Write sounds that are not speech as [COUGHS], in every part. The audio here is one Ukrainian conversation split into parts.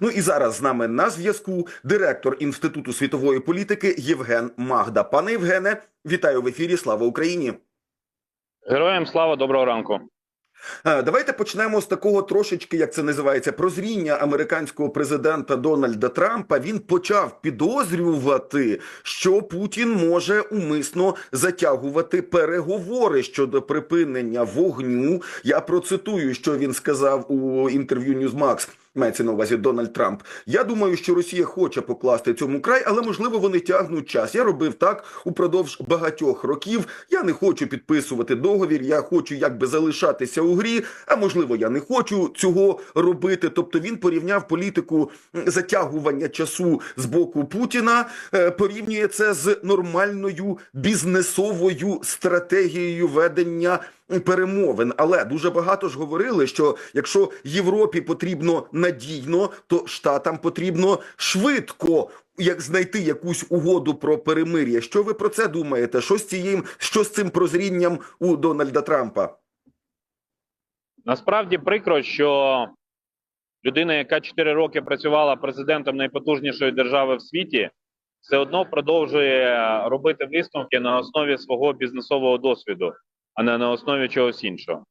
Ну і зараз з нами на зв'язку директор інституту світової політики Євген Магда. Пане Євгене, вітаю в ефірі. Слава Україні! Героям слава доброго ранку. Е, Давайте почнемо з такого трошечки, як це називається, прозріння американського президента Дональда Трампа. Він почав підозрювати, що Путін може умисно затягувати переговори щодо припинення вогню. Я процитую, що він сказав у інтерв'ю Newsmax. Мається на увазі Дональд Трамп. Я думаю, що Росія хоче покласти цьому край, але можливо вони тягнуть час. Я робив так упродовж багатьох років. Я не хочу підписувати договір. Я хочу якби залишатися у грі. А можливо, я не хочу цього робити. Тобто він порівняв політику затягування часу з боку Путіна, е, порівнює це з нормальною бізнесовою стратегією ведення перемовин. Але дуже багато ж говорили, що якщо Європі потрібно надійно, то штатам потрібно швидко. Як знайти якусь угоду про перемир'я? Що ви про це думаєте? Що з цією, що з цим прозрінням у Дональда Трампа? Насправді прикро, що людина, яка 4 роки працювала президентом найпотужнішої держави в світі, все одно продовжує робити висновки на основі свого бізнесового досвіду, а не на основі чогось іншого.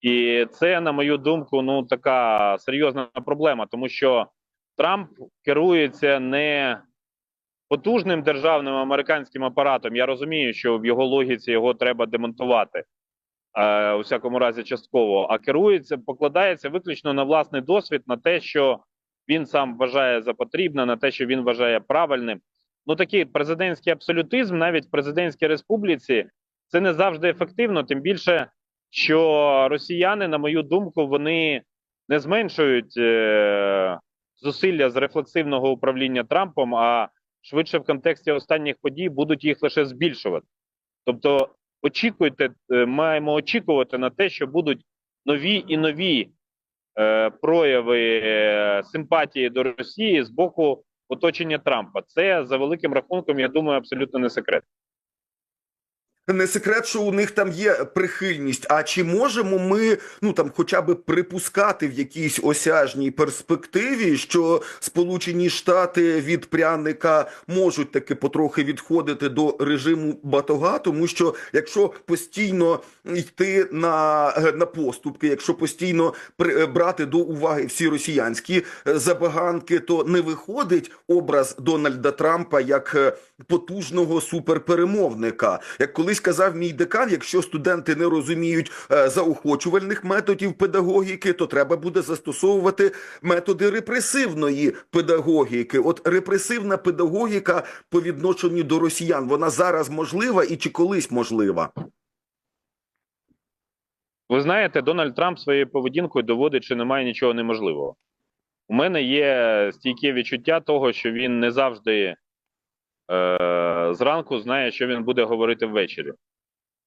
І це, на мою думку, ну така серйозна проблема, тому що Трамп керується не потужним державним американським апаратом. Я розумію, що в його логіці його треба демонтувати. е, у всякому разі частково, а керується, покладається виключно на власний досвід, на те, що він сам вважає за потрібне, на те, що він вважає правильним. Ну такий президентський абсолютизм, навіть в президентській республіці, це не завжди ефективно. Тим більше, що росіяни, на мою думку, вони не зменшують е, зусилля з рефлексивного управління Трампом, а швидше в контексті останніх подій будуть їх лише збільшувати. Тобто очікуйте, е, маємо очікувати на те, що будуть нові і нові е, прояви е, симпатії до Росії з боку оточення Трампа. Це за великим рахунком, я думаю, абсолютно не секрет. Не секрет, що у них там є прихильність. А чи можемо ми ну там, хоча б припускати в якійсь осяжній перспективі, що Сполучені Штати від пряника можуть таки потрохи відходити до режиму батога, тому що якщо постійно йти на, на поступки, якщо постійно при- брати до уваги всі росіянські е, забаганки, то не виходить образ Дональда Трампа як е, потужного суперперемовника. Як колись казав мій декан, якщо студенти не розуміють е, заохочувальних методів педагогіки, то треба буде застосовувати методи репресивної педагогіки. От репресивна педагогіка по відношенню до росіян, вона зараз можлива і чи колись можлива? Ви знаєте, Дональд Трамп своєю поведінкою доводить, що немає нічого неможливого. У мене є стійке відчуття того, що він не завжди е, зранку знає, що він буде говорити ввечері.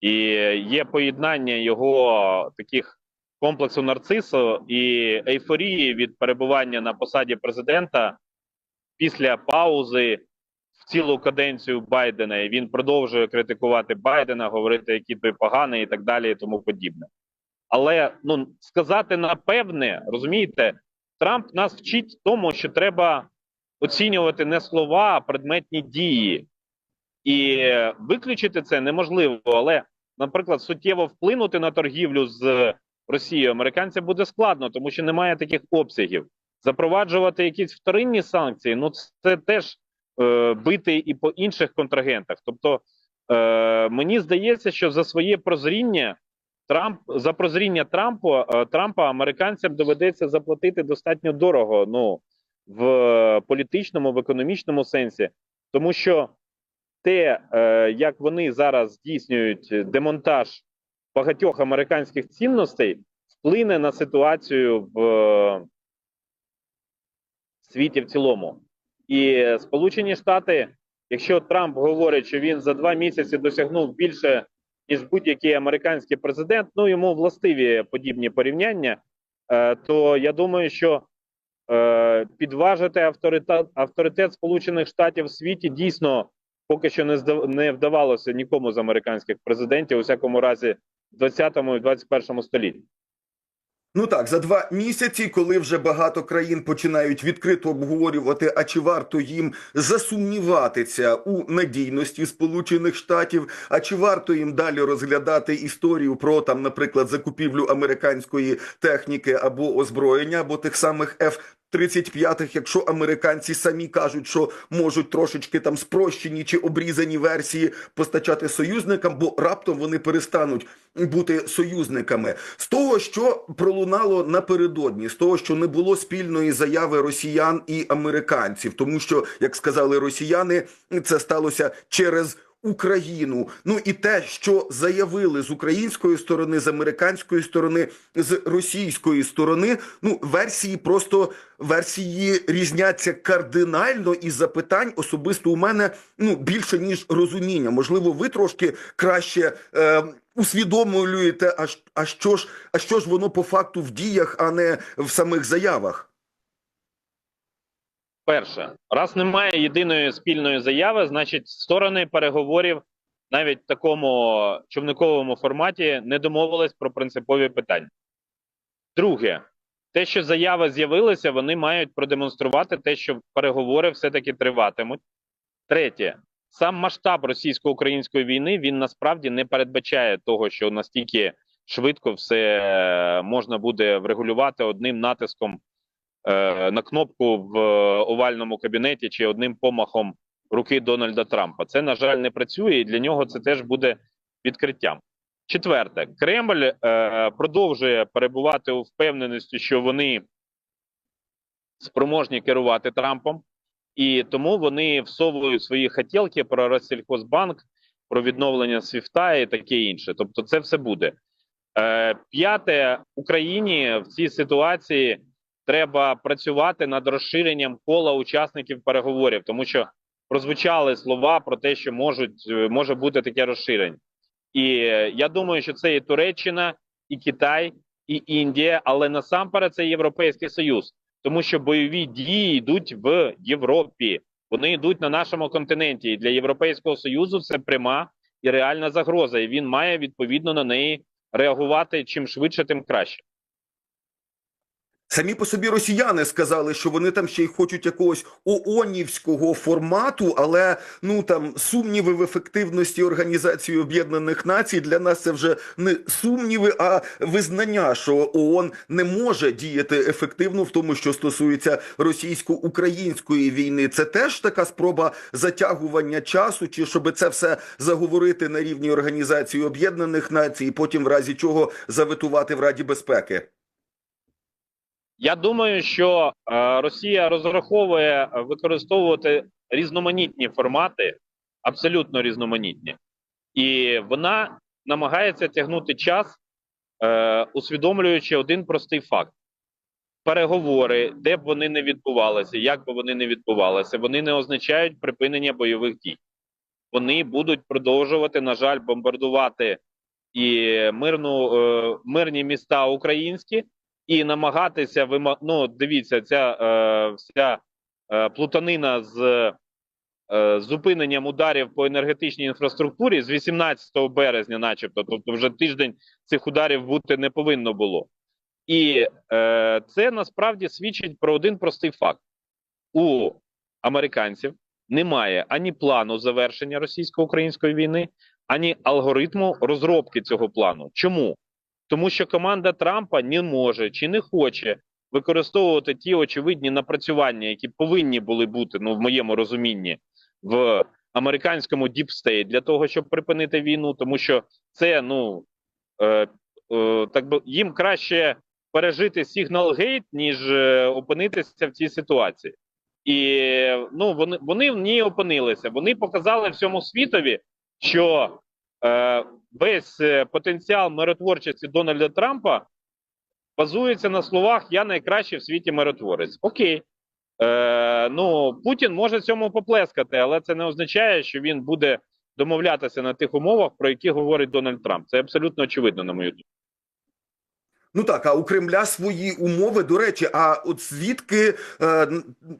І є поєднання його таких комплексу нарцису і ейфорії від перебування на посаді президента після паузи в цілу каденцію Байдена. І він продовжує критикувати Байдена, говорити, який той поганий, і так далі, і тому подібне. Але ну сказати напевне, розумієте, Трамп нас вчить тому, що треба оцінювати не слова, а предметні дії. І виключити це неможливо. Але, наприклад, суттєво вплинути на торгівлю з Росією американцям буде складно, тому що немає таких обсягів. Запроваджувати якісь вторинні санкції, ну це теж е, бити і по інших контрагентах. Тобто, е, мені здається, що за своє прозріння Трамп за прозріння Трампу е, Трампа американцям доведеться заплатити достатньо дорого. Ну в політичному, в економічному сенсі, тому що те, е, як вони зараз здійснюють демонтаж багатьох американських цінностей, вплине на ситуацію в е, світі в цілому. І Сполучені Штати, якщо Трамп говорить, що він за два місяці досягнув більше ніж будь-який американський президент, ну йому властиві подібні порівняння, е, то я думаю, що е, підважити авторитет, авторитет Сполучених Штатів в світі дійсно поки що не не вдавалося нікому з американських президентів, у всякому разі, в 20 і 21 столітті. Ну так, за два місяці, коли вже багато країн починають відкрито обговорювати, а чи варто їм засумніватися у надійності Сполучених Штатів, а чи варто їм далі розглядати історію про там, наприклад, закупівлю американської техніки або озброєння, або тих самих F 35-х, якщо американці самі кажуть, що можуть трошечки там спрощені чи обрізані версії постачати союзникам, бо раптом вони перестануть бути союзниками. З того, що пролунало напередодні, з того, що не було спільної заяви росіян і американців, тому що, як сказали росіяни, це сталося через. Україну, ну і те, що заявили з української сторони, з американської сторони, з російської сторони, ну версії просто версії різняться кардинально, і запитань особисто у мене ну більше ніж розуміння. Можливо, ви трошки краще е, усвідомлюєте, а, а що ж, а що ж воно по факту в діях, а не в самих заявах. Перше, раз немає єдиної спільної заяви, значить сторони переговорів навіть в такому човниковому форматі не домовились про принципові питання. Друге, те, що заяви з'явилися, вони мають продемонструвати те, що переговори все-таки триватимуть. Третє, сам масштаб російсько-української війни він насправді не передбачає того, що настільки швидко все е, можна буде врегулювати одним натиском на кнопку в е, овальному кабінеті чи одним помахом руки Дональда Трампа. Це, на жаль, не працює, і для нього це теж буде відкриттям. Четверте, Кремль е, продовжує перебувати у впевненості, що вони спроможні керувати Трампом, і тому вони всовують свої хотілки про Россельхозбанк, про відновлення Свіфта і таке інше. Тобто, це все буде. Е, П'яте Україні в цій ситуації треба працювати над розширенням кола учасників переговорів, тому що прозвучали слова про те, що можуть е, може бути таке розширення. І е, я думаю, що це і Туреччина, і Китай, і Індія, але насамперед це Європейський Союз, тому що бойові дії йдуть в Європі. Вони йдуть на нашому континенті. І для Європейського Союзу це пряма і реальна загроза, і він має відповідно на неї реагувати чим швидше, тим краще. Самі по собі росіяни сказали, що вони там ще й хочуть якогось ООНівського формату, але ну там сумніви в ефективності Організації Об'єднаних Націй для нас це вже не сумніви, а визнання, що ООН не може діяти ефективно в тому, що стосується російсько-української війни. Це теж така спроба затягування часу, чи щоб це все заговорити на рівні Організації Об'єднаних Націй, і потім в разі чого заветувати в Раді безпеки. Я думаю, що е, Росія розраховує використовувати різноманітні формати, абсолютно різноманітні, і вона намагається тягнути час, е, усвідомлюючи один простий факт: переговори, де б вони не відбувалися, як би вони не відбувалися, вони не означають припинення бойових дій. Вони будуть продовжувати, на жаль, бомбардувати і мирну, е, мирні міста українські і намагатися ну, дивіться, ця е, вся е, плутанина з е, зупиненням ударів по енергетичній інфраструктурі з 18 березня, начебто, тобто вже тиждень цих ударів бути не повинно було. І е, це насправді свідчить про один простий факт: у американців немає ані плану завершення російсько-української війни, ані алгоритму розробки цього плану. Чому? Тому що команда Трампа не може чи не хоче використовувати ті очевидні напрацювання, які повинні були бути, ну в моєму розумінні, в американському State для того, щоб припинити війну, тому що це ну е, е, так би їм краще пережити сигнал-гейт, ніж е, опинитися в цій ситуації. І ну вони вони в ній опинилися. Вони показали всьому світові, що весь е, потенціал миротворчості Дональда Трампа базується на словах Я найкращий в світі миротворець. Окей. Е, ну, Путін може цьому поплескати, але це не означає, що він буде домовлятися на тих умовах, про які говорить Дональд Трамп. Це абсолютно очевидно, на мою думку. Ну так, а у Кремля свої умови. До речі, а от звідки е,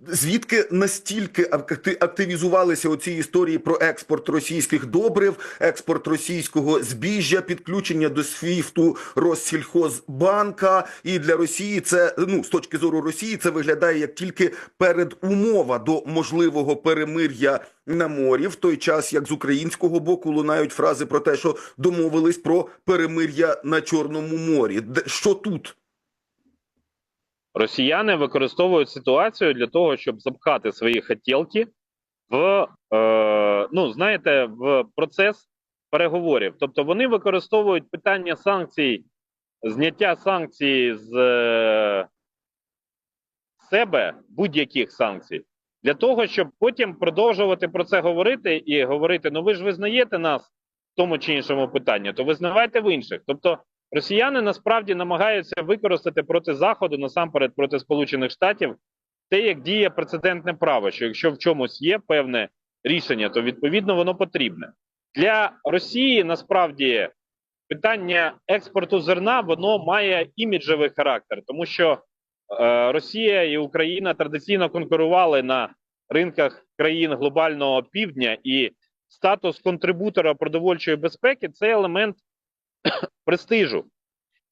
звідки настільки акти- активізувалися оці історії про експорт російських добрив, експорт російського збіжжя, підключення до СВІФТу Россільхозбанка, і для Росії це ну з точки зору Росії це виглядає як тільки передумова до можливого перемир'я на морі, в той час як з українського боку лунають фрази про те, що домовились про перемир'я на Чорному морі. Що тут? Росіяни використовують ситуацію для того, щоб запхати свої хотілки в е, ну знаєте, в процес переговорів. Тобто вони використовують питання санкцій, зняття санкцій з е, себе будь-яких санкцій, для того, щоб потім продовжувати про це говорити і говорити: ну ви ж визнаєте нас в тому чи іншому питанні, то визнавайте в інших. Тобто Росіяни насправді намагаються використати проти Заходу, насамперед проти Сполучених Штатів, те, як діє прецедентне право, що якщо в чомусь є певне рішення, то відповідно воно потрібне. Для Росії насправді питання експорту зерна воно має іміджевий характер, тому що Росія і Україна традиційно конкурували на ринках країн глобального півдня, і статус контрибутора продовольчої безпеки це елемент [COUGHS] престижу.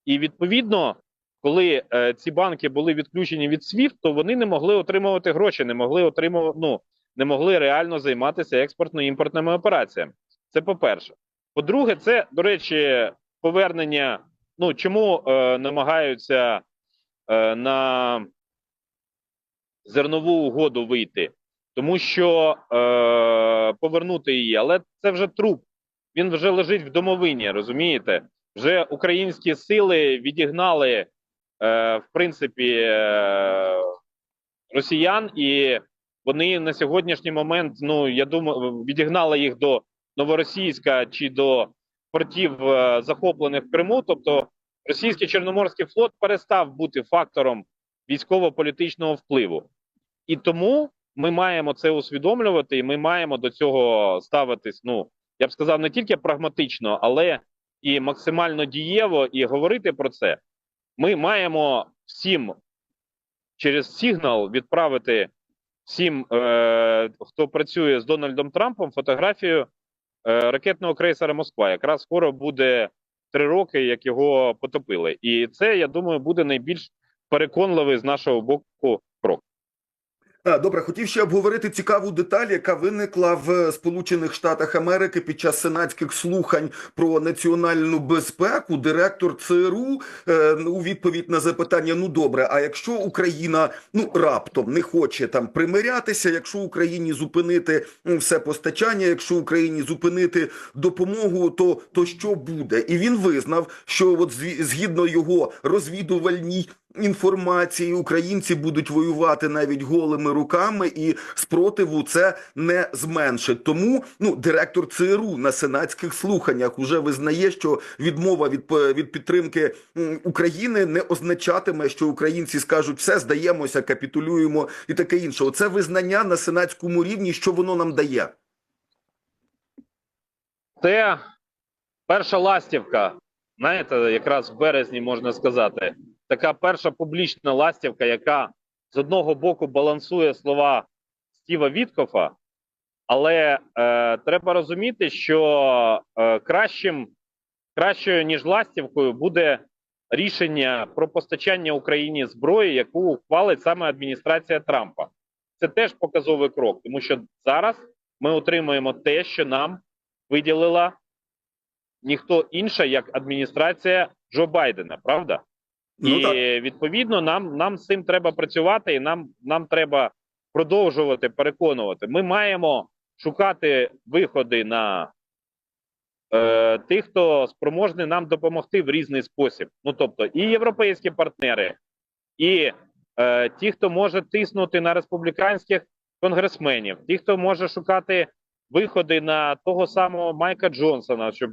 І відповідно, коли е, ці банки були відключені від SWIFT, то вони не могли отримувати гроші, не могли отримувати, ну, не могли реально займатися експортно-імпортними операціями. Це по-перше. По-друге, це, до речі, повернення. Ну чому е, намагаються е, на зернову угоду вийти? Тому що е, повернути її, але це вже труп. Він вже лежить в домовині, розумієте? Вже українські сили відігнали, е, в принципі, е, росіян, і вони на сьогоднішній момент, ну я думаю, відігнали їх до Новоросійська чи до портів, е, захоплених в Криму. Тобто, російський чорноморський флот перестав бути фактором військово-політичного впливу, і тому ми маємо це усвідомлювати, і ми маємо до цього ставитись. Ну я б сказав, не тільки прагматично, але і максимально дієво, і говорити про це. Ми маємо всім через сигнал відправити всім, е, хто працює з Дональдом Трампом, фотографію е, ракетного крейсера Москва. Якраз скоро буде три роки, як його потопили. І це, я думаю, буде найбільш переконливий з нашого боку Добре, хотів ще обговорити цікаву деталь, яка виникла в Сполучених Штатах Америки під час сенатських слухань про національну безпеку. Директор ЦРУ е, у відповідь на запитання: ну добре, а якщо Україна ну раптом не хоче там примирятися, якщо Україні зупинити все постачання, якщо Україні зупинити допомогу, то, то що буде? І він визнав, що от згідно його розвідувальній інформації українці будуть воювати навіть голими руками, і спротиву це не зменшить. Тому ну директор ЦРУ на сенатських слуханнях уже визнає, що відмова від, від підтримки України не означатиме, що українці скажуть все, здаємося, капітулюємо і таке інше. Оце визнання на сенатському рівні, що воно нам дає. Це перша ластівка. Знаєте, якраз в березні можна сказати, така перша публічна ластівка, яка з одного боку балансує слова Стіва Віткофа, але е, треба розуміти, що е, кращим, кращою ніж ластівкою буде рішення про постачання Україні зброї, яку ухвалить саме адміністрація Трампа. Це теж показовий крок, тому що зараз ми отримуємо те, що нам виділила ніхто інша, як адміністрація Джо Байдена, правда? Ну, і так. відповідно нам, нам з цим треба працювати, і нам, нам треба продовжувати переконувати. Ми маємо шукати виходи на е, тих, хто спроможний нам допомогти в різний спосіб. Ну тобто, і європейські партнери, і е, ті, хто може тиснути на республіканських конгресменів, ті, хто може шукати виходи на того самого Майка Джонсона, щоб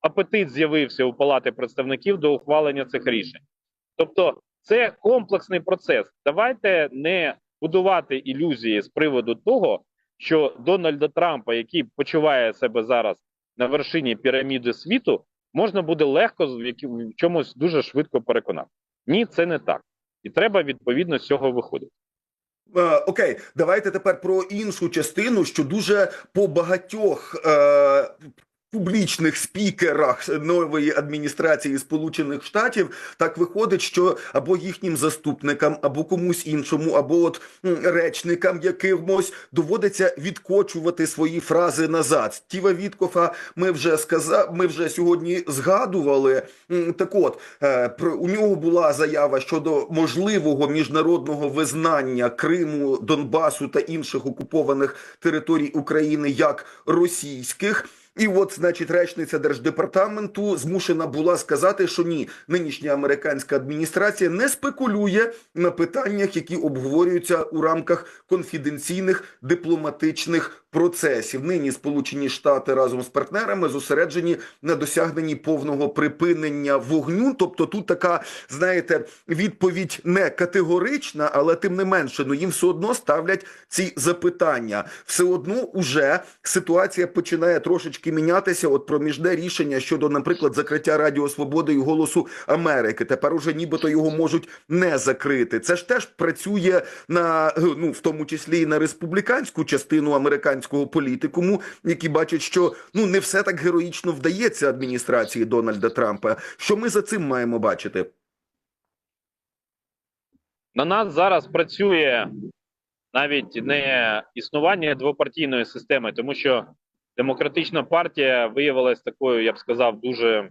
апетит з'явився у Палати представників до ухвалення цих рішень. Тобто, це комплексний процес. Давайте не будувати ілюзії з приводу того, що Дональда Трампа, який почуває себе зараз на вершині піраміди світу, можна буде легко в чомусь дуже швидко переконати. Ні, це не так. І треба відповідно з цього виходити. Е, Окей, давайте тепер про іншу частину, що дуже по багатьох е, публічних спікерах нової адміністрації Сполучених Штатів так виходить, що або їхнім заступникам, або комусь іншому, або от речникам якимось доводиться відкочувати свої фрази назад. Стіва Віткофа ми вже сказав, ми вже сьогодні згадували. Так от е, про у нього була заява щодо можливого міжнародного визнання Криму, Донбасу та інших окупованих територій України як російських. І от, значить, речниця держдепартаменту змушена була сказати, що ні, нинішня американська адміністрація не спекулює на питаннях, які обговорюються у рамках конфіденційних дипломатичних процесів. Нині Сполучені Штати разом з партнерами зосереджені на досягненні повного припинення вогню. Тобто, тут така, знаєте, відповідь не категорична, але тим не менше, ну їм все одно ставлять ці запитання. Все одно уже ситуація починає трошечки мінятися. От проміжне рішення щодо, наприклад, закриття Радіо Свободи і Голосу Америки. Тепер уже нібито його можуть не закрити. Це ж теж працює на ну в тому числі і на республіканську частину американського політикуму, які бачать, що ну не все так героїчно вдається адміністрації Дональда Трампа. Що ми за цим маємо бачити? На нас зараз працює навіть не існування двопартійної системи, тому що демократична партія виявилась такою, я б сказав, дуже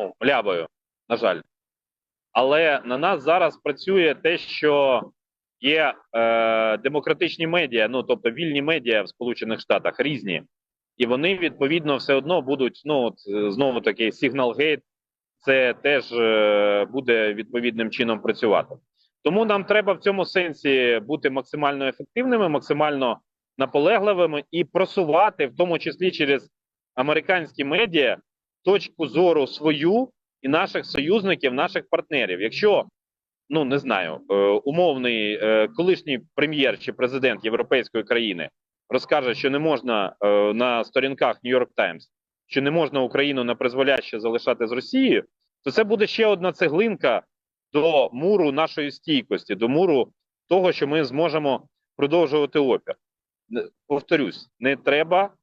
ну, млявою, на жаль. Але на нас зараз працює те, що є е, демократичні медіа, ну тобто вільні медіа в Сполучених Штатах різні, і вони відповідно все одно будуть. Ну от е, знову таки Signal це теж е, буде відповідним чином працювати. Тому нам треба в цьому сенсі бути максимально ефективними, максимально наполегливими і просувати, в тому числі через американські медіа, точку зору свою і наших союзників, наших партнерів. Якщо ну не знаю, е, умовний е, колишній прем'єр чи президент європейської країни розкаже, що не можна е, на сторінках York Times, що не можна Україну на призволяще залишати з Росією, то це буде ще одна цеглинка до муру нашої стійкості, до муру того, що ми зможемо продовжувати опір. Повторюсь, не треба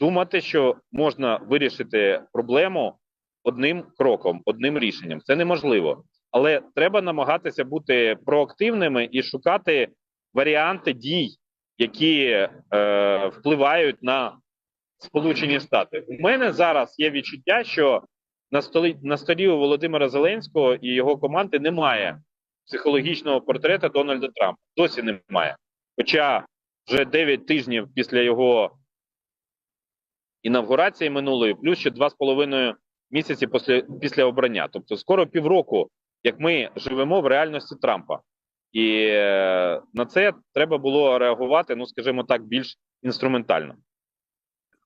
думати, що можна вирішити проблему одним кроком, одним рішенням. Це неможливо. Але треба намагатися бути проактивними і шукати варіанти дій, які е, впливають на Сполучені Штати. У мене зараз є відчуття, що на столі на столі у Володимира Зеленського і його команди немає психологічного портрета Дональда Трампа. Досі немає. Хоча вже 9 тижнів після його інавгурації минулої, плюс ще 2,5 місяці після, після обрання. Тобто, скоро півроку, як ми живемо в реальності Трампа. І е, на це треба було реагувати, ну скажімо так, більш інструментально.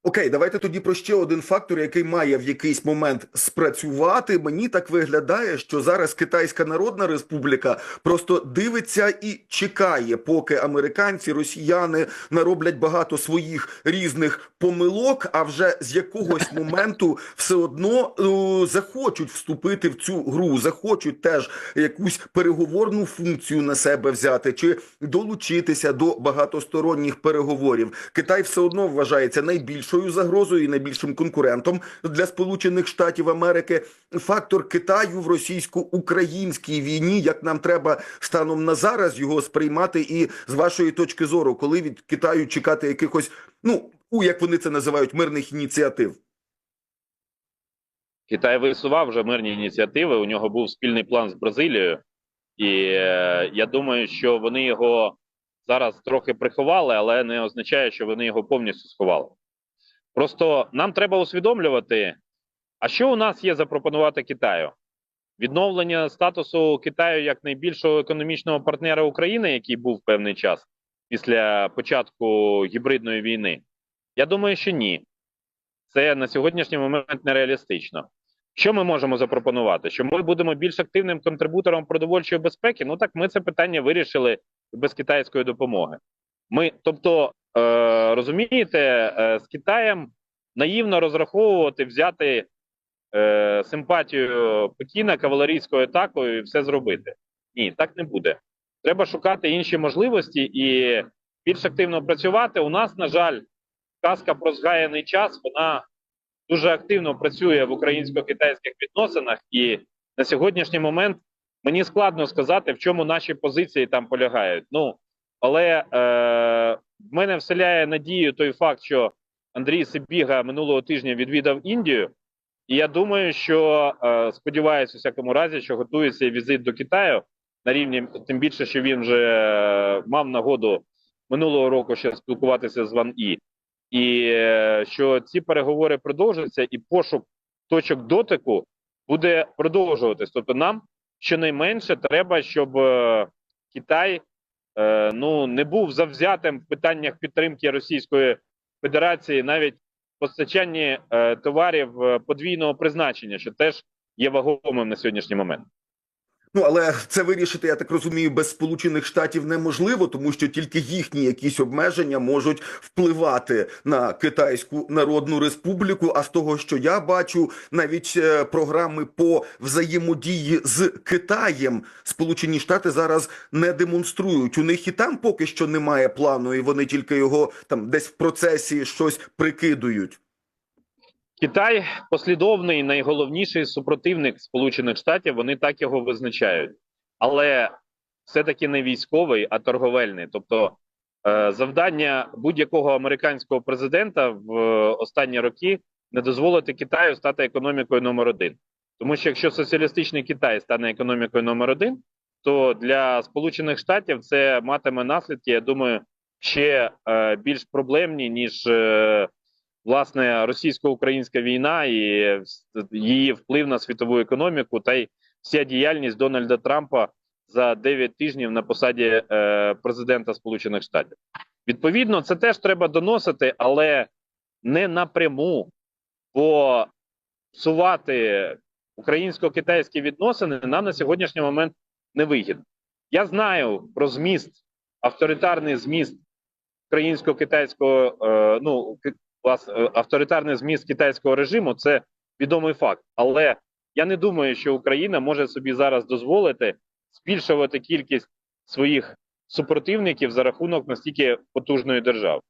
Окей, давайте тоді про ще один фактор, який має в якийсь момент спрацювати. Мені так виглядає, що зараз Китайська Народна Республіка просто дивиться і чекає, поки американці, росіяни нароблять багато своїх різних помилок, а вже з якогось [LAUGHS] моменту все одно е, захочуть вступити в цю гру, захочуть теж якусь переговорну функцію на себе взяти чи долучитися до багатосторонніх переговорів. Китай все одно вважається найбільшою загрозою і найбільшим конкурентом для Сполучених Штатів Америки. Фактор Китаю в російсько-українській війні, як нам треба станом на зараз його сприймати, і з вашої точки зору, коли від Китаю чекати якихось, ну у як вони це називають, мирних ініціатив. Китай висував вже мирні ініціативи. У нього був спільний план з Бразилією, і е, я думаю, що вони його зараз трохи приховали, але не означає, що вони його повністю сховали. Просто нам треба усвідомлювати, а що у нас є запропонувати Китаю? Відновлення статусу Китаю як найбільшого економічного партнера України, який був певний час після початку гібридної війни. Я думаю, що ні. Це на сьогоднішній момент нереалістично. Що ми можемо запропонувати? Що ми будемо більш активним контрибутором продовольчої безпеки? Ну так ми це питання вирішили без китайської допомоги. Ми, тобто, розумієте, е, з Китаєм наївно розраховувати, взяти е, симпатію Пекіна кавалерійською атакою і все зробити. Ні, так не буде. Треба шукати інші можливості і більш активно працювати. У нас, на жаль, казка про згаяний час вона дуже активно працює в українсько-китайських відносинах, і на сьогоднішній момент мені складно сказати, в чому наші позиції там полягають. Ну але е, в мене вселяє надію той факт, що Андрій Сибіга минулого тижня відвідав Індію, і я думаю, що е, сподіваюся, у всякому разі, що готується візит до Китаю. На рівні, тим більше, що він вже е, мав нагоду минулого року ще спілкуватися з Ван І, і е, що ці переговори продовжаться, і пошук точок дотику буде продовжуватись. Тобто, нам щонайменше треба, щоб е, Китай ну не був завзятим в питаннях підтримки Російської Федерації, навіть постачанні е, товарів е, подвійного призначення, що теж є вагомим на сьогоднішній момент. Ну але це вирішити, я так розумію, без Сполучених Штатів неможливо, тому що тільки їхні якісь обмеження можуть впливати на Китайську Народну Республіку. А з того, що я бачу, навіть е, програми по взаємодії з Китаєм Сполучені Штати зараз не демонструють. У них і там поки що немає плану, і вони тільки його там десь в процесі щось прикидують. Китай послідовний найголовніший супротивник Сполучених Штатів. Вони так його визначають, але все-таки не військовий, а торговельний. Тобто е, завдання будь-якого американського президента в е, останні роки не дозволити Китаю стати економікою номер один. Тому що якщо соціалістичний Китай стане економікою номер один, то для Сполучених Штатів це матиме наслідки. Я думаю, ще е, більш проблемні ніж. Власне російсько-українська війна і її вплив на світову економіку, та й вся діяльність Дональда Трампа за 9 тижнів на посаді е, президента Сполучених Штатів. Відповідно, це теж треба доносити, але не напряму, бо псувати українсько-китайські відносини нам на сьогоднішній момент не вигідно. Я знаю про зміст, авторитарний зміст українсько-китайського е, ну авторитарний зміст китайського режиму це відомий факт. Але я не думаю, що Україна може собі зараз дозволити збільшувати кількість своїх супротивників за рахунок настільки потужної держави.